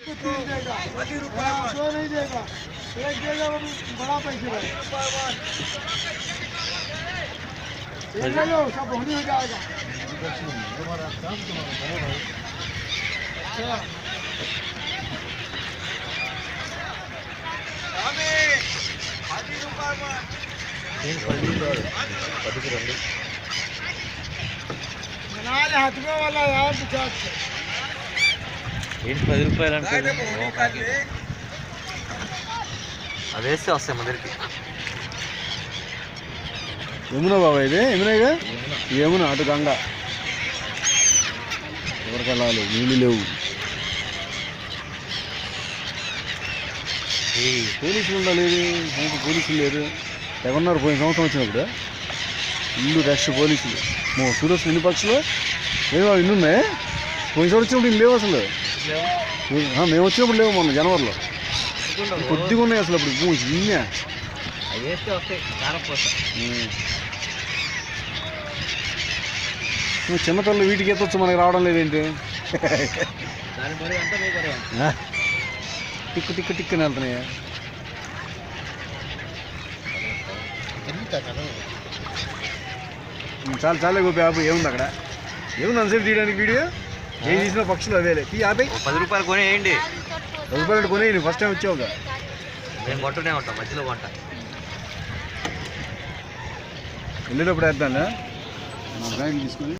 देगा नहीं देगा एक देगा वो बड़ा पैसे ये ले सब होनी हो जाएगा हाथों वाला यार ఏంటి పది రూపాయలు అంటే? అది వేస్తే వస్తాయి మన దగ్గరికి యమున బాబా ఇది? యమునేగా యమున. అటు గంగ. ఎవరికి వెళ్ళాలి నీళ్ళు లేవు. పోలీసులు ఉండాలి మనకు పోలీసులు లేరు. ఎవరున్నారు పోయిన సంవత్సరం వచ్చినప్పుడు. ఇల్లు రష్ పోలీసులు. మో సూరత్ ఎన్ని పక్షులు. ఏమో ఇన్ని ఉన్నాయి. పోయిన సంవత్సరం వచ్చినప్పుడు ఇల్లు లేవు అసలు. మేము వచ్చినప్పుడు లేవు మొన్న జనవరిలో. కొద్దిగా ఉన్నాయి అసలు అప్పుడు భూమి ఇన్నే. నువ్వు చిన్నపిల్లలు వీటికి ఎత్తొచ్చు మనకి రావడం లేదేంటి? టిక్కు టిక్కు టిక్కు అని వెళ్తున్నాయి? చాలు చాలే గోపి ఆపు ఏముంది అక్కడ? ఏముంది అంతసేపు తీయడానికి వీడియో? ఏం తీసిన పక్షులు అవేలే. తీ ఓ పది రూపాయలు కొని వేయండి రూపాయలు కొని నువ్వు ఫస్ట్ టైం వచ్చావుగా. మేము కొంటూనే ఉంటాం మధ్యలో కొంట. వెళ్ళేటప్పుడు వేద్దాను నా బ్యాగ్ తీసుకుని